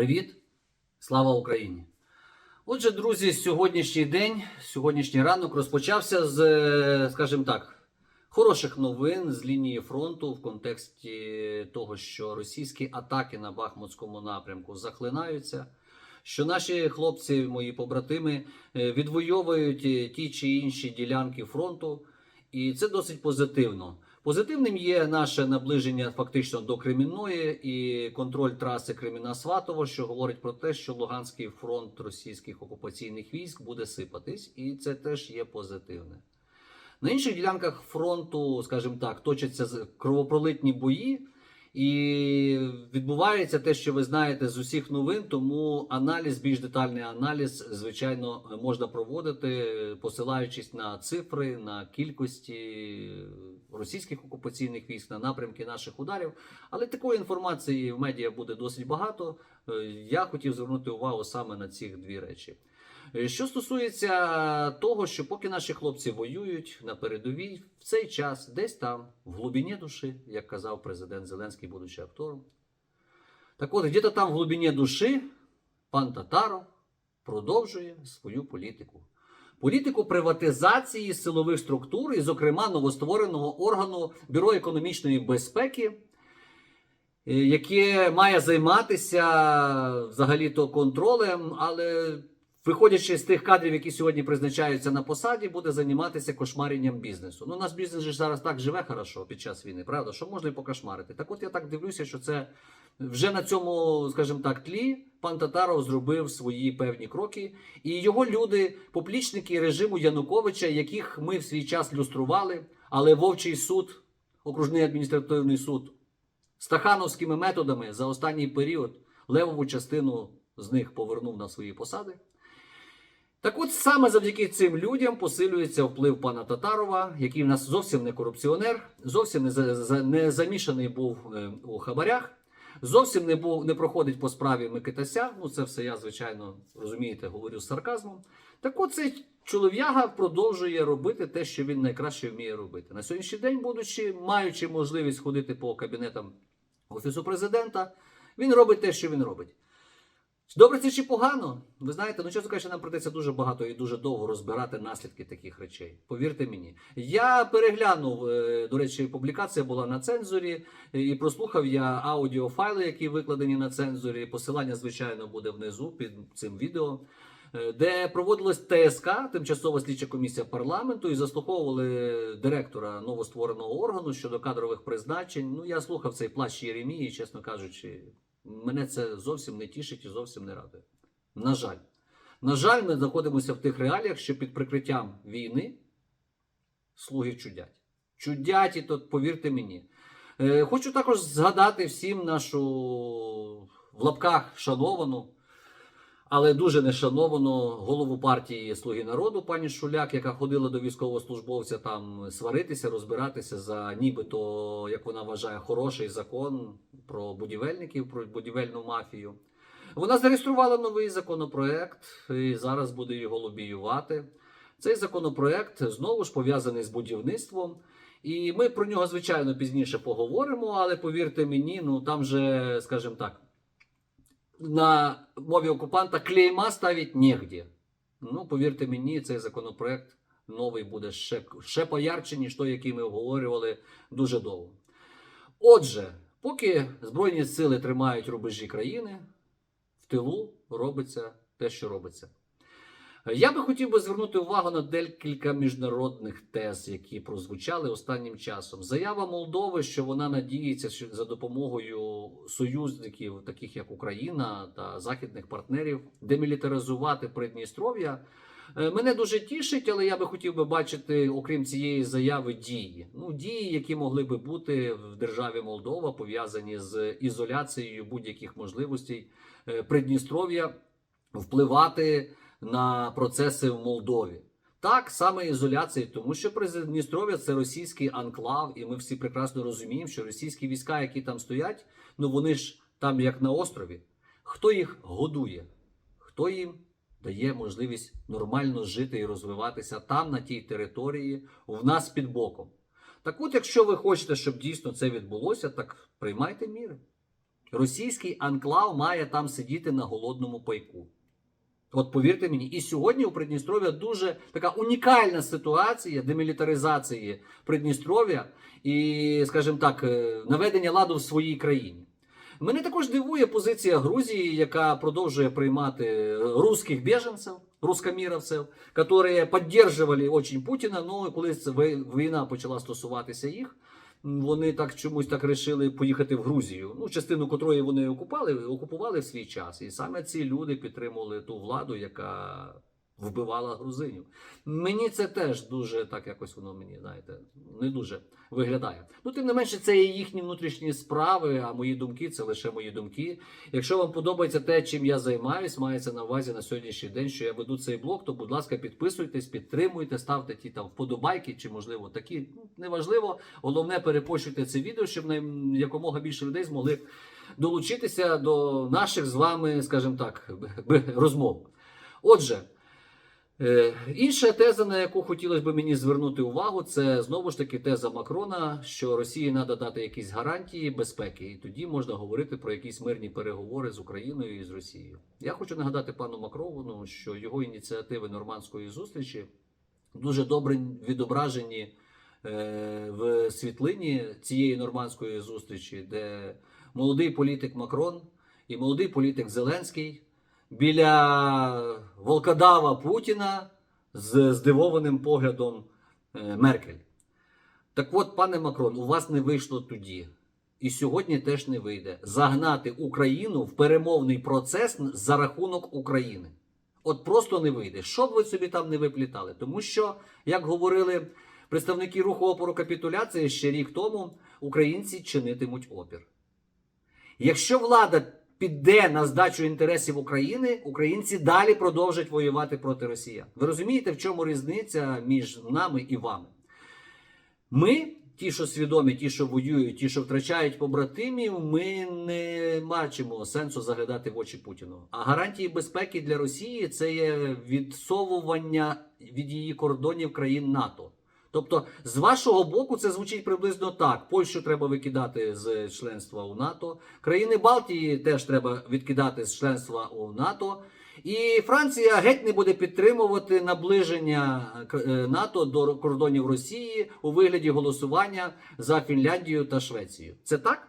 Привіт! Слава Україні! Отже, друзі, сьогоднішній день, сьогоднішній ранок розпочався з, е, скажімо так, хороших новин з лінії фронту в контексті того, що російські атаки на Бахмутському напрямку захлинаються. Що наші хлопці, мої побратими, е, відвоюють е, ті чи інші ділянки фронту, і це досить позитивно. Позитивним є наше наближення фактично до Кремінної і контроль траси Креміна-Сватово, що говорить про те, що Луганський фронт російських окупаційних військ буде сипатись, і це теж є позитивне. На інших ділянках фронту, скажімо так, точаться кровопролитні бої, і відбувається те, що ви знаєте з усіх новин. Тому аналіз, більш детальний аналіз, звичайно, можна проводити, посилаючись на цифри, на кількості російських окупаційних військ, на напрямки наших ударів. Але такої інформації в медіа буде досить багато. Е, Я хотів звернути увагу саме на ці дві речі. Е, Що стосується того, що поки наші хлопці воюють на передовій, в цей час десь там, в глибині душі, як казав президент Зеленський, будучи актором. Так от, где-то там в глибині душі пан Татаров продовжує свою політику. Політику приватизації силових структур, і, зокрема, новоствореного органу Бюро економічної безпеки, е, яке має займатися взагалі-то контролем, але виходячи з тих кадрів, які сьогодні призначаються на посаді, буде займатися кошмаренням бізнесу. Ну, нас бізнес же зараз так живе хорошо під час війни, правда? Що можна і покошмарити? Так от я так дивлюся, що це вже на цьому, скажімо так, тлі пан Татаров зробив свої певні кроки, і його люди, поплічники режиму Януковича, яких ми в свій час люстрували, але Вовчий суд, окружний адміністративний суд, стахановськими методами за останній період левову частину з них повернув на свої посади. Так от саме завдяки цим людям посилюється вплив пана Татарова, який в нас зовсім не корупціонер, зовсім не, за, за- не замішаний був е, у хабарях, зовсім не був не проходить по справі Микитася. Ну це все я, звичайно, розумієте, говорю з сарказмом. Так от цей чолов'яга продовжує робити те, що він найкраще вміє робити. На сьогоднішній день, будучи, маючи можливість ходити по кабінетам офісу президента, він робить те, що він робить. Добре це чи погано? Ви знаєте, ну чесно кажучи, нам придеться дуже багато і дуже довго розбирати наслідки таких речей. Повірте мені. Я переглянув, е, до речі, публікація була на цензурі, е, і прослухав я аудіофайли, які викладені на цензурі. Посилання, звичайно, буде внизу під цим відео. е, Де проводилась ТСК, тимчасова слідча комісія парламенту, і заслуховували директора новоствореного органу щодо кадрових призначень. Ну я слухав цей плащ Єремії, чесно кажучи, мене це зовсім не тішить і зовсім не радує. На жаль, на жаль, ми знаходимося в тих реаліях, що під прикриттям війни слуги чудять. Чудять, і то повірте мені. Е, хочу також згадати всім нашу в лапках шановану, але дуже не шановану голову партії Слуги народу, пані Шуляк, яка ходила до військовослужбовця там сваритися, розбиратися за нібито, як вона вважає, хороший закон про будівельників, про будівельну мафію. Вона зареєструвала новий законопроект і зараз буде його лобіювати. Цей законопроект знову ж пов'язаний з будівництвом. І ми про нього, звичайно, пізніше поговоримо, але повірте мені, ну там же, скажімо так, на мові окупанта клейма ставить негде. Ну, повірте мені, цей законопроект новий буде ще, ще поярче, ніж той, який ми обговорювали дуже довго. Отже, поки Збройні сили тримають рубежі країни, в тилу робиться те, що робиться. Я би хотів би звернути увагу на декілька міжнародних тез, які прозвучали останнім часом. Заява Молдови, що вона надіється, що за допомогою союзників, таких як Україна та західних партнерів, демілітаризувати Придністров'я. е, Мене дуже тішить, але я би хотів би бачити, окрім цієї заяви, дії. Ну, дії, які могли би бути в державі Молдова, пов'язані з ізоляцією будь-яких можливостей е, Придністров'я впливати на процеси в Молдові. Так, саме ізоляції, тому що Придністров'я – це російський анклав, і ми всі прекрасно розуміємо, що російські війська, які там стоять, ну вони ж там як на острові. Хто їх годує? Хто їм дає можливість нормально жити і розвиватися там, на тій території, в нас під боком? Так от, якщо ви хочете, щоб дійсно це відбулося, так приймайте міри. Російський анклав має там сидіти на голодному пайку. От повірте мені, і сьогодні у Придністров'я дуже така унікальна ситуація демілітаризації Придністров'я і, скажімо так, е, наведення ладу в своїй країні. Мене також дивує позиція Грузії, яка продовжує приймати русських біженців, рускоміровців, які підтримували очень Путіна. Ну коли війна почала стосуватися їх, вони так чомусь так рішили поїхати в Грузію. Ну, частину котрої вони окупали, окупували в свій час. І саме ці люди підтримували ту владу, яка вбивала грузинів. Мені це теж дуже так якось воно мені, знаєте, не дуже виглядає. Ну, тим не менше, це є їхні внутрішні справи, а мої думки це лише мої думки. Якщо вам подобається те, чим я займаюсь, мається на увазі на сьогоднішній день, що я веду цей блог, то, будь ласка, підписуйтесь, підтримуйте, ставте ті там вподобайки, чи можливо такі. Неважливо. Головне, перепощуйте це відео, щоб якомога більше людей змогли долучитися до наших з вами, скажімо так, розмов. Отже. Е, Інша теза, на яку хотілося б мені звернути увагу, це знову ж таки теза Макрона, що Росії треба дати якісь гарантії безпеки, і тоді можна говорити про якісь мирні переговори з Україною і з Росією. Я хочу нагадати пану Макрону, що його ініціативи нормандської зустрічі дуже добре відображені е, в світлині цієї нормандської зустрічі, де молодий політик Макрон і молодий політик Зеленський біля волкодава Путіна з здивованим поглядом е, Меркель. Так от, пане Макрон, у вас не вийшло тоді. І сьогодні теж не вийде загнати Україну в перемовний процес за рахунок України. От просто не вийде. Що б ви собі там не виплітали? Тому що, як говорили представники руху опору капітуляції ще рік тому, українці чинитимуть опір. Якщо влада піде на здачу інтересів України, українці далі продовжать воювати проти росіян. Ви розумієте, в чому різниця між нами і вами? Ми, ті, що свідомі, ті, що воюють, ті, що втрачають побратимів, ми не бачимо сенсу заглядати в очі Путіну. А гарантії безпеки для Росії це є відсовування від її кордонів країн НАТО. Тобто, з вашого боку, це звучить приблизно так: Польщу треба викидати з членства у НАТО, країни Балтії теж треба відкидати з членства у НАТО. І Франція геть не буде підтримувати наближення е, НАТО до кордонів Росії у вигляді голосування за Фінляндію та Швецію. Це так?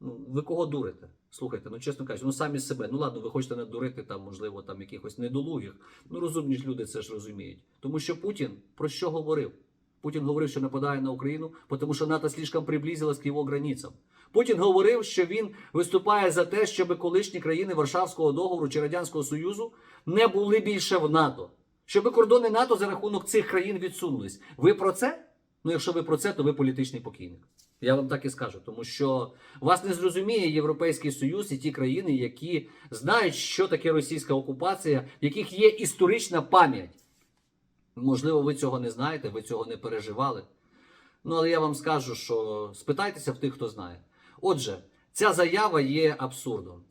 Ну, ви кого дурите? Слухайте, ну чесно кажучи, ну самі себе. Ну ладно, ви хочете надурити там, можливо, там якихось недолугих. Ну розумні ж люди це ж розуміють. Тому що Путін про що говорив? Путін говорив, що нападає на Україну, тому що НАТО слишком приблизилась к його границям. Путін говорив, що він виступає за те, щоб колишні країни Варшавського договору чи Радянського Союзу не були більше в НАТО. Щоб кордони НАТО за рахунок цих країн відсунулись. Ви про це? Ну, якщо ви про це, то ви політичний покійник. Я вам так і скажу, тому що вас не зрозуміє Європейський Союз і ті країни, які знають, що таке російська окупація, в яких є історична пам'ять. Можливо, ви цього не знаєте, ви цього не переживали. Ну, але я вам скажу, що спитайтеся в тих, хто знає. Отже, ця заява є абсурдом.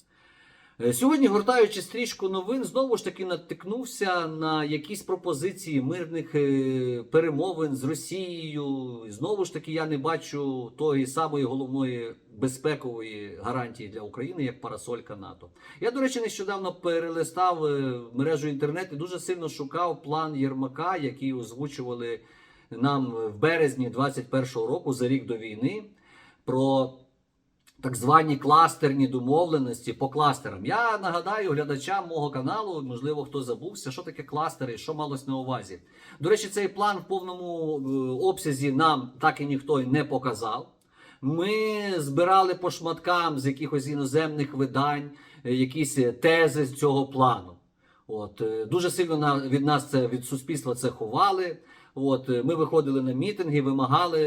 Е, Сьогодні, гортаючи стрічку новин, знову ж таки натикнувся на якісь пропозиції мирних е, перемовин з Росією. Знову ж таки, я не бачу тої самої головної безпекової гарантії для України, як парасолька НАТО. Я, до речі, нещодавно перелистав е, мережу інтернет і дуже сильно шукав план Єрмака, який озвучували нам в березні 21-го року за рік до війни. Про так звані кластерні домовленості по кластерам. Я нагадаю глядачам мого каналу, можливо, хто забувся, що таке кластери і що малось на увазі. До речі, цей план в повному е, обсязі нам так і ніхто не показав. Ми збирали по шматкам з якихось іноземних видань е, якісь тези з цього плану. От е, дуже сильно від нас це від суспільства це ховали. От е, ми виходили на мітинги, вимагали,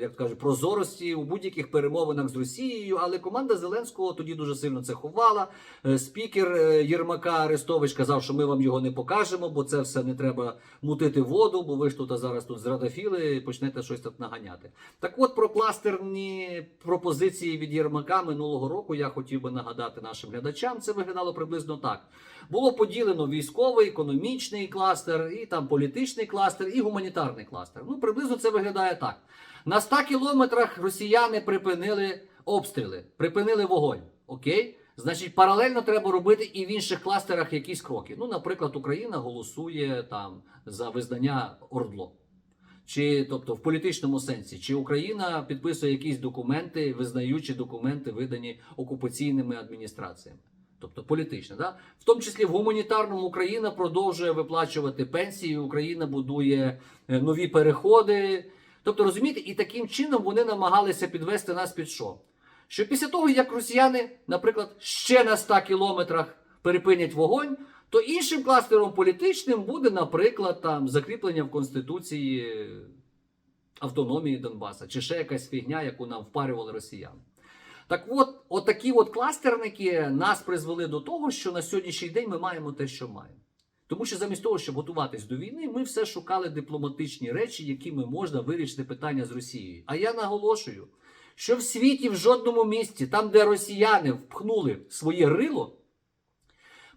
як кажуть, прозорості у будь-яких перемовинах з Росією. Але команда Зеленського тоді дуже сильно це ховала. Е, Спікер е, Єрмака Арестович казав, що ми вам його не покажемо, бо це все не треба мутити воду, бо ви ж тут зараз тут зрадафіли почнете щось тут наганяти. Так от про кластерні пропозиції від Єрмака минулого року я хотів би нагадати нашим глядачам. Це виглядало приблизно так: було поділено військовий, економічний кластер, і там політичний кластер, і гуманітарний кластер. Ну, приблизно це виглядає так. На 100 кілометрах росіяни припинили обстріли, припинили вогонь. Окей? Значить, паралельно треба робити і в інших кластерах якісь кроки. Ну, наприклад, Україна голосує там за визнання Ордло. Чи, тобто, в політичному сенсі, чи Україна підписує якісь документи, визнаючи документи, видані окупаційними адміністраціями. Тобто політично, да? в тому числі в гуманітарному Україна продовжує виплачувати пенсії, Україна будує е, нові переходи. Тобто, розумієте, і таким чином вони намагалися підвести нас під що? Що після того, як росіяни, наприклад, ще на 100 кілометрах перепинять вогонь, то іншим кластером політичним буде, наприклад, там закріплення в Конституції автономії Донбаса, чи ще якась фігня, яку нам впарювали росіяни. Так от, отакі от кластерники нас призвели до того, що на сьогоднішній день ми маємо те, що маємо. Тому що замість того, щоб готуватись до війни, ми все шукали дипломатичні речі, якими можна вирішити питання з Росією. А я наголошую, що в світі в жодному місці, там, де росіяни впхнули своє рило,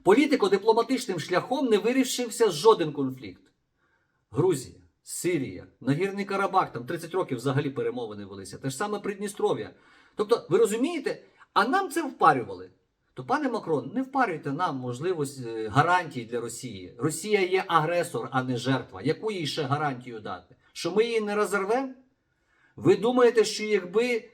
політико-дипломатичним шляхом не вирішився жоден конфлікт. Грузія, Сирія, Нагірний Карабах, там 30 років взагалі перемовини велися. Те ж саме Придністров'я. Тобто, ви розумієте, а нам це впарювали. То, пане Макрон, не впарюйте нам можливість е, гарантій для Росії. Росія є агресор, а не жертва. Яку їй ще гарантію дати? Що ми її не розірвемо? Ви думаєте, що якби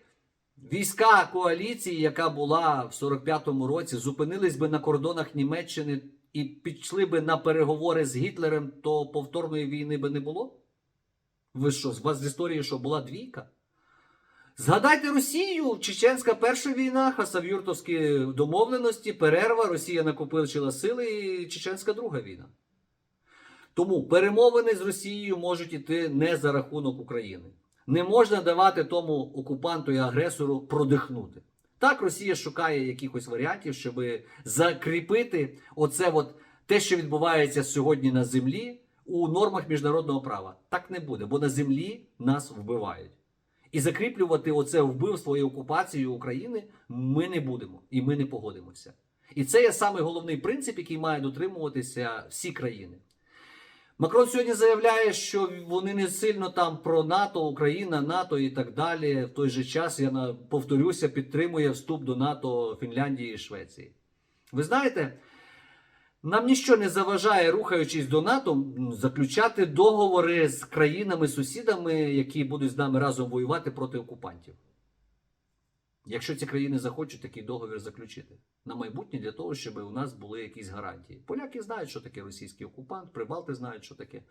війська коаліції, яка була в 45-му році, зупинились би на кордонах Німеччини і пішли би на переговори з Гітлером, то повторної війни би не було? Ви що, з вас з історії, що була двійка? Згадайте Росію, Чеченська перша війна, Хасавюртовські домовленості, перерва, Росія накопичила сили і Чеченська друга війна. Тому перемовини з Росією можуть іти не за рахунок України. Не можна давати тому окупанту і агресору продихнути. Так, Росія шукає якихось варіантів, щоб закріпити оце от те, що відбувається сьогодні на землі, у нормах міжнародного права. Так не буде, бо на землі нас вбивають. І закріплювати оце вбивство і окупацію України ми не будемо і ми не погодимося. І це є саме головний принцип, який має дотримуватися всі країни. Макрон сьогодні заявляє, що вони не сильно там про НАТО, Україна, НАТО і так далі. В той же час я повторюся, підтримує вступ до НАТО Фінляндії і Швеції. Ви знаєте, нам ніщо не заважає, рухаючись до НАТО, заключати договори з країнами-сусідами, які будуть з нами разом воювати проти окупантів. Якщо ці країни захочуть такий договір заключити на майбутнє для того, щоб у нас були якісь гарантії. Поляки знають, що таке російський окупант, прибалти знають, що таке.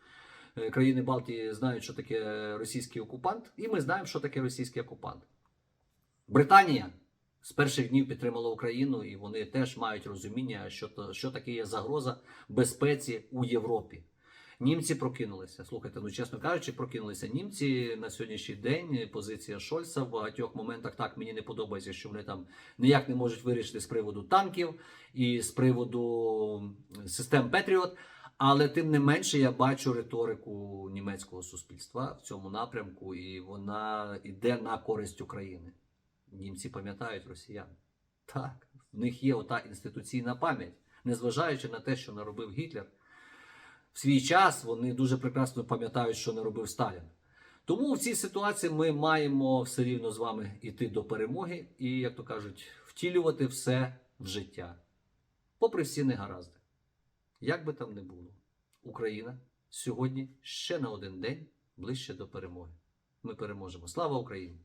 е, Країни Балтії знають, що таке російський окупант, і ми знаємо, що таке російський окупант. Британія з перших днів підтримала Україну, і вони теж мають розуміння, що, то, що таке є загроза безпеці у Європі. Німці прокинулися. Слухайте, ну чесно кажучи, прокинулися німці на сьогоднішній день. Позиція Шольца в багатьох моментах так мені не подобається, що вони там ніяк не можуть вирішити з приводу танків і з приводу систем Петріот. Але тим не менше я бачу риторику німецького суспільства в цьому напрямку, і вона йде на користь України. Німці пам'ятають росіян. Так, в них є ота інституційна пам'ять, незважаючи на те, що наробив Гітлер. В свій час вони дуже прекрасно пам'ятають, що наробив Сталін. Тому в цій ситуації ми маємо все рівно з вами йти до перемоги і, як то кажуть, втілювати все в життя, попри всі негаразди. Як би там не було, Україна сьогодні ще на один день ближче до перемоги. Ми переможемо. Слава Україні!